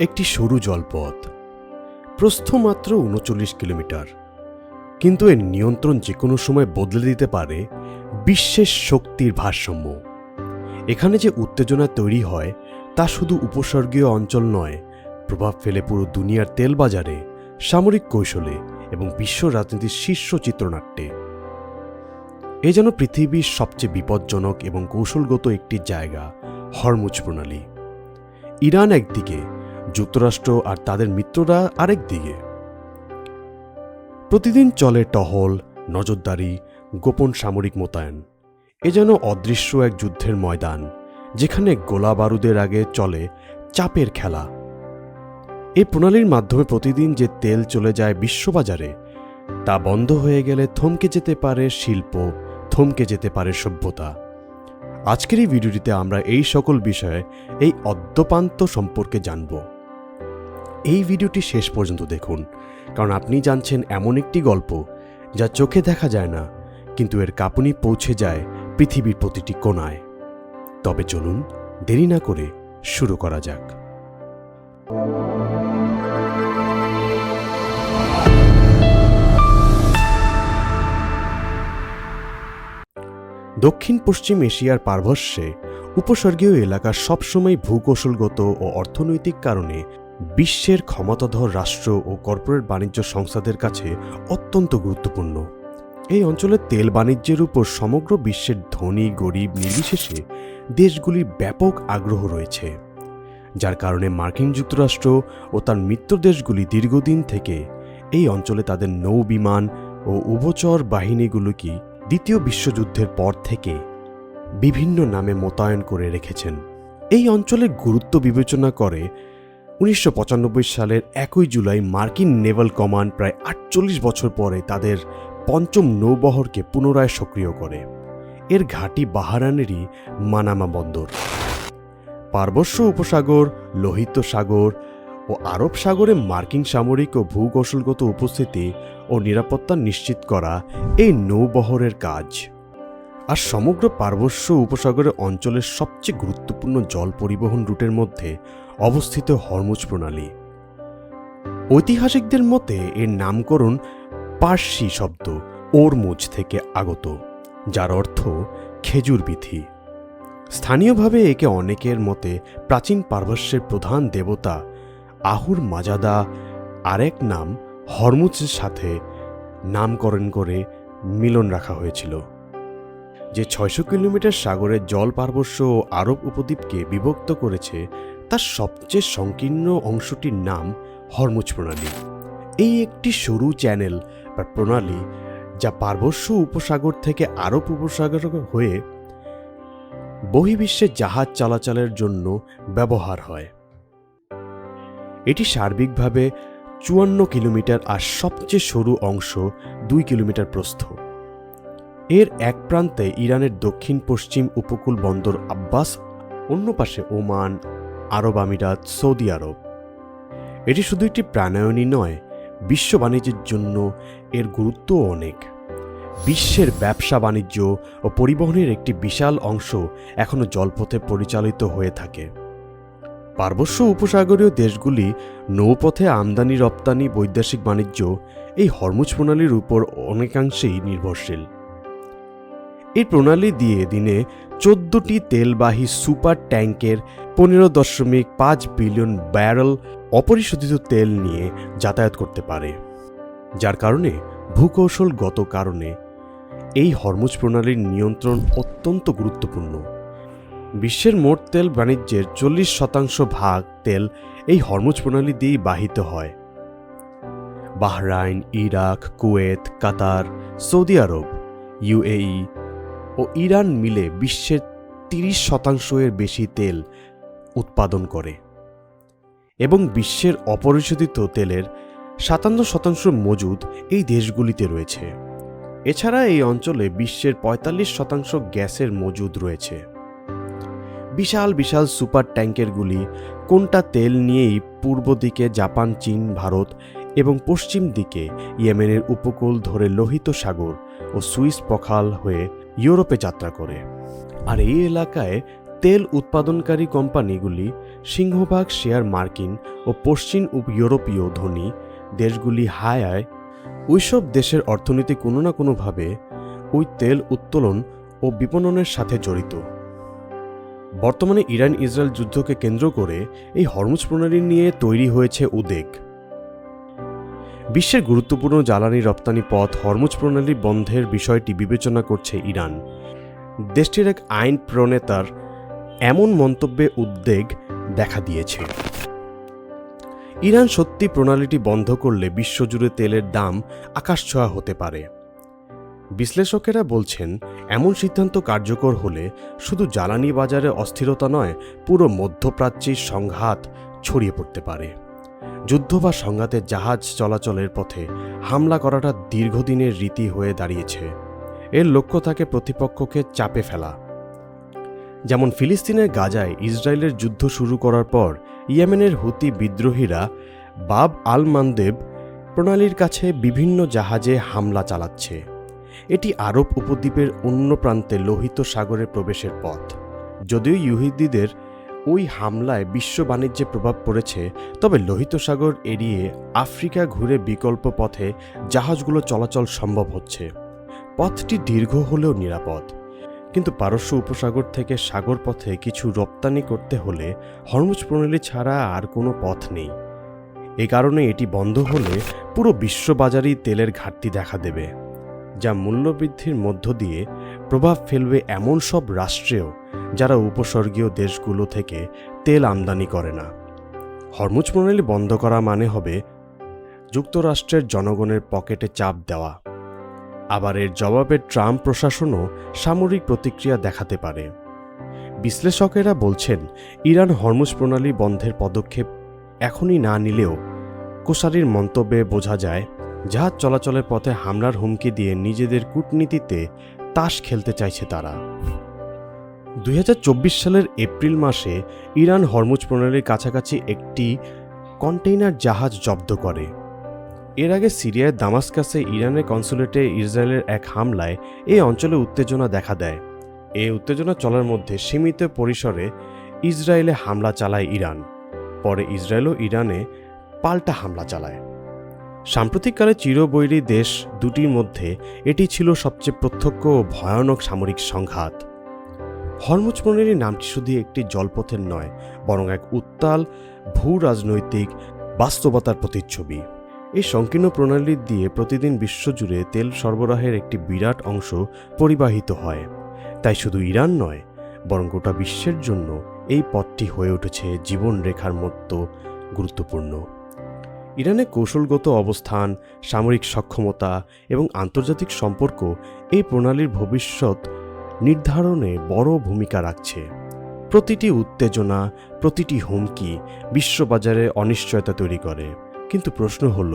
একটি সরু জলপথ। প্রস্থ মাত্র উনচল্লিশ কিলোমিটার। কিন্তু এর নিয়ন্ত্রণ যে কোনো সময় বদলে দিতে পারে বিশ্বের শক্তির ভারসাম্য। এখানে যে উত্তেজনা তৈরি হয়, তা শুধু উপসর্গীয় অঞ্চল নয়, প্রভাব ফেলে পুরো দুনিয়ার তেল বাজারে সামরিক কৌশলে এবং বিশ্ব রাজনীতির শীর্ষ চিত্রনাট্যে। এ যেন পৃথিবীর সবচেয়ে বিপজ্জনক এবং কৌশলগত একটি জায়গা, হরমুজ প্রণালী। ইরান একদিকে যুক্তরাষ্ট্র আর তাদের মিত্ররা আরেক দিকে। প্রতিদিন চলে টহল, নজরদারি, গোপন সামরিক মোতায়েন। এ যেন অদৃশ্য এক যুদ্ধের ময়দান, যেখানে গোলা বারুদের আগে চলে চাপের খেলা। এই প্রণালীর মাধ্যমে প্রতিদিন যে তেল চলে যায় বিশ্ববাজারে, তা বন্ধ হয়ে গেলে থমকে যেতে পারে শিল্প, থমকে যেতে পারে সভ্যতা। আজকের এই ভিডিওটিতে আমরা এই সকল বিষয়ে এই অদ্যপান্ত সম্পর্কে জানব। এই ভিডিওটি শেষ পর্যন্ত দেখুন, কারণ আপনি জানছেন এমন একটি গল্প যা চোখে দেখা যায় না, কিন্তু এর কাঁপুনি পৌঁছে যায় পৃথিবীর প্রতিটি কোনায় তবে চলুন দেরি না করে শুরু করা যাক। দক্ষিণ পশ্চিম এশিয়ার পার্বশ্যে উপসর্গীয় এলাকা সবসময় ভূকৌশলগত ও অর্থনৈতিক কারণে বিশ্বের ক্ষমতাধর রাষ্ট্র ও কর্পোরেট বাণিজ্য সংস্থাদের কাছে অত্যন্ত গুরুত্বপূর্ণ। এই অঞ্চলের তেল বাণিজ্যের উপর সমগ্র বিশ্বের ধনী, গরিব, নির্বিশেষে দেশগুলির ব্যাপক আগ্রহ রয়েছে, যার কারণে মার্কিন যুক্তরাষ্ট্র ও তার মিত্র দেশগুলি দীর্ঘদিন থেকে এই অঞ্চলে তাদের নৌ বিমান ও উভচর বাহিনীগুলোকে দ্বিতীয় বিশ্বযুদ্ধের পর থেকে বিভিন্ন নামে মোতায়েন করে রেখেছেন। এই অঞ্চলের গুরুত্ব বিবেচনা করে উনিশশো পঁচানব্বই সালের একই জুলাই মার্কিন নেভাল কমান্ড প্রায় আটচল্লিশ বছর পরে তাদের পঞ্চম নৌবহরকে পুনরায় সক্রিয় করে। এর ঘাঁটি বাহারানেরই মানামা বন্দর। পার্বশ্য উপসাগর, লোহিত সাগর ও আরব সাগরে মার্কিন সামরিক ও ভূকৌশলগত উপস্থিতি ও নিরাপত্তা নিশ্চিত করা এই নৌবহরের কাজ। আর সমগ্র পার্বশ্য উপসাগরের অঞ্চলের সবচেয়ে গুরুত্বপূর্ণ জল পরিবহন রুটের মধ্যে অবস্থিত হরমুজ প্রণালী। ঐতিহাসিকদের মতে এর নামকরণ পার্সি শব্দ, ওরমুজ থেকে আগত, যার অর্থ খেজুর বিথি। স্থানীয়ভাবে একে অনেকের মতে প্রাচীন পার্বশ্যের প্রধান দেবতা আহুর মাজাদা, আরেক নাম হরমুজের সাথে নামকরণ করে মিলন রাখা হয়েছিল, যে ছয়শো কিলোমিটার সাগরের জল পার্বশ্য ও আরব উপদ্বীপকে বিভক্ত করেছে তার সবচেয়ে সংকীর্ণ অংশটির নাম হরমুজ প্রণালী। এই একটি সরু চ্যানেল বা প্রণালী যা পার্বশ্য উপসাগর থেকে আরব উপসাগর হয়ে বহির্বিশ্বে জাহাজ চলাচলের জন্য ব্যবহার হয়। এটি সার্বিকভাবে চুয়ান্ন কিলোমিটার আর সবচেয়ে সরু অংশ দুই কিলোমিটার প্রস্থ। এর এক প্রান্তে ইরানের দক্ষিণ পশ্চিম উপকূল বন্দর আব্বাস, অন্য পাশে ওমান আরব আমিরাত, সৌদি আরব। এটি শুধু একটি প্রাণায়নই নয়, বিশ্ব বাণিজ্যের জন্য এর গুরুত্বও অনেক। বিশ্বের ব্যবসা, বাণিজ্য ও পরিবহনের একটি বিশাল অংশ এখনও জলপথে পরিচালিত হয়ে থাকে। পার্বশ্য উপসাগরীয় দেশগুলি নৌপথে আমদানি রপ্তানি বৈদেশিক বাণিজ্য এই হরমুজ প্রণালীর উপর অনেকাংশেই নির্ভরশীল। এই প্রণালী দিয়ে দিনে চোদ্দটি তেলবাহী সুপার ট্যাঙ্কের পনেরো দশমিক পাঁচ বিলিয়ন ব্যারেল অপরিশোধিত তেল নিয়ে যাতায়াত করতে পারে। যার কারণে ভূকৌশলগত কারণে এই হরমুজ প্রণালীর নিয়ন্ত্রণ অত্যন্ত গুরুত্বপূর্ণ। বিশ্বের মোট তেল বাণিজ্যের চল্লিশ শতাংশ ভাগ তেল এই হরমুজ প্রণালী দিয়েই বাহিত হয়। Bahrain, Iraq, Kuwait, Qatar, Saudi Arabia UAE ও ইরান মিলে বিশ্বের তিরিশ শতাংশ এর বেশি তেল উৎপাদন করে। এবং বিশ্বের অপরিশোধিত তেলের সাতান্ন শতাংশ মজুদ এই দেশগুলিতে রয়েছে। এছাড়া এই অঞ্চলে বিশ্বের পঁয়তাল্লিশ শতাংশ গ্যাসের মজুদ রয়েছে। বিশাল বিশাল সুপার ট্যাঙ্কেরগুলি কোনটা তেল নিয়েই পূর্ব দিকে জাপান, চীন, ভারত এবং পশ্চিম দিকে ইয়েমেনের উপকূল ধরে লোহিত সাগর ও সুইস পখাল হয়ে ইউরোপে যাত্রা করে। আর এই এলাকায় তেল উৎপাদনকারী কোম্পানিগুলি সিংহভাগ শেয়ার মার্কিন ও পশ্চিম উপ ইউরোপীয় ধনী দেশগুলি হায়ায় ওইসব দেশের অর্থনীতি কোনো না কোনোভাবে ওই তেল উত্তোলন ও বিপণনের সাথে জড়িত। বর্তমানে ইরান ইসরায়েল যুদ্ধকে কেন্দ্র করে এই হরমুজ প্রণালী নিয়ে তৈরি হয়েছে উদ্বেগ। বিশ্বের গুরুত্বপূর্ণ জ্বালানি রপ্তানি পথ হরমুজ প্রণালী বন্ধের বিষয়টি বিবেচনা করছে ইরান। দেশটির এক আইন প্রণেতার এমন মন্তব্যে উদ্বেগ দেখা দিয়েছে। ইরান সত্যি প্রণালীটি বন্ধ করলে বিশ্বজুড়ে তেলের দাম আকাশছোঁয়া হতে পারে। বিশ্লেষকেরা বলছেন, এমন সিদ্ধান্ত কার্যকর হলে শুধু জ্বালানি বাজারে অস্থিরতা নয়, পুরো মধ্যপ্রাচ্যের সংঘাত ছড়িয়ে পড়তে পারে। যুদ্ধ বা সংঘাতের জাহাজ চলাচলের পথে হামলা করাটা দীর্ঘদিনের রীতি হয়ে দাঁড়িয়েছে। এর লক্ষ্য থাকে প্রতিপক্ষকে চাপে ফেলা। যেমন ফিলিস্তিনের গাজায় ইসরায়েলের যুদ্ধ শুরু করার পর ইয়েমেনের হুতি বিদ্রোহীরা বাব আল মানদেব প্রণালীর কাছে বিভিন্ন জাহাজে হামলা চালাচ্ছে। এটি আরব উপদ্বীপের অন্য প্রান্তে লোহিত সাগরে প্রবেশের পথ। যদিও ইহুদিদের ওই হামলায় বিশ্ব বাণিজ্যে প্রভাব পড়েছে, তবে লোহিত সাগর এড়িয়ে আফ্রিকা ঘুরে বিকল্প পথে জাহাজগুলো চলাচল সম্ভব হচ্ছে। পথটি দীর্ঘ হলেও নিরাপদ। কিন্তু পারস্য উপসাগর থেকে সাগর পথে কিছু রপ্তানি করতে হলে হরমুজ প্রণালী ছাড়া আর কোনো পথ নেই। এ কারণে এটি বন্ধ হলে পুরো বিশ্ববাজারেই তেলের ঘাটতি দেখা দেবে, যা মূল্যবৃদ্ধির মধ্য দিয়ে প্রভাব ফেলবে এমন সব রাষ্ট্রেও যারা উপসর্গীয় দেশগুলো থেকে তেল আমদানি করে না। হরমুজ প্রণালী বন্ধ করা মানে হবে যুক্তরাষ্ট্রের জনগণের পকেটে চাপ দেওয়া। আবার এর জবাবে ট্রাম্প প্রশাসনও সামরিক প্রতিক্রিয়া দেখাতে পারে। বিশ্লেষকেরা বলছেন, ইরান হরমুজ প্রণালী বন্ধের পদক্ষেপ এখনই না নিলেও কোসারির মন্তব্যে বোঝা যায়, জাহাজ চলাচলের পথে হামলার হুমকি দিয়ে নিজেদের কূটনীতিতে তাস খেলতে চাইছে তারা। দুই হাজার চব্বিশ সালের এপ্রিল মাসে ইরান হরমুজ প্রণালীর কাছাকাছি একটি কন্টেইনার জাহাজ জব্দ করে। এর আগে সিরিয়ার দামাস্কাসে ইরানের কনসুলেটে ইসরায়েলের এক হামলায় এই অঞ্চলে উত্তেজনা দেখা দেয়। এই উত্তেজনা চলার মধ্যে সীমিত পরিসরে ইসরায়েলে হামলা চালায় ইরান। পরে ইসরায়েলও ইরানে পাল্টা হামলা চালায়। সাম্প্রতিককালে চিরবৈরী দেশ দুটির মধ্যে এটি ছিল সবচেয়ে প্রত্যক্ষ ও ভয়ানক সামরিক সংঘাত। হরমুজ প্রণালী নামটি শুধু একটি জলপথের নয়, বরং এক উত্তাল ভূ রাজনৈতিক বাস্তবতার প্রতিচ্ছবি। এই সংকীর্ণ প্রণালী দিয়ে প্রতিদিন বিশ্বজুড়ে তেল সরবরাহের একটি বিরাট অংশ পরিবাহিত হয়। তাই শুধু ইরান নয়, বরং গোটা বিশ্বের জন্য এই পথটি হয়ে উঠেছে জীবনরেখার মতো গুরুত্বপূর্ণ। ইরানের কৌশলগত অবস্থান, সামরিক সক্ষমতা এবং আন্তর্জাতিক সম্পর্ক এই প্রণালীর ভবিষ্যৎ নির্ধারণে বড় ভূমিকা রাখছে। প্রতিটি উত্তেজনা, প্রতিটি হুমকি বিশ্ববাজারে অনিশ্চয়তা তৈরি করে। কিন্তু প্রশ্ন হল,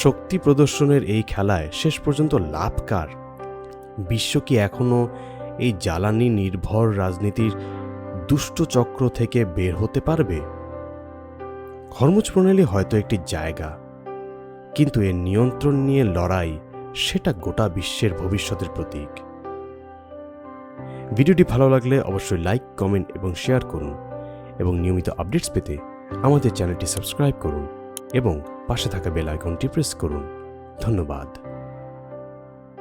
শক্তি প্রদর্শনের এই খেলায় শেষ পর্যন্ত লাভ কার? বিশ্ব কি এখনও এই জ্বালানি নির্ভর রাজনীতির দুষ্ট চক্র থেকে বের হতে পারবে? হরমুজ প্রণালী হয়তো একটি জায়গা, কিন্তু এর নিয়ন্ত্রণ নিয়ে লড়াই সেটা গোটা বিশ্বের ভবিষ্যতের প্রতীক। ভিডিওটি ভালো লাগলে অবশ্যই লাইক, কমেন্ট এবং শেয়ার করুন এবং নিয়মিত আপডেটস পেতে আমাদের চ্যানেলটি সাবস্ক্রাইব করুন এবং পাশে থাকা বেল আইকনটি প্রেস করুন। ধন্যবাদ।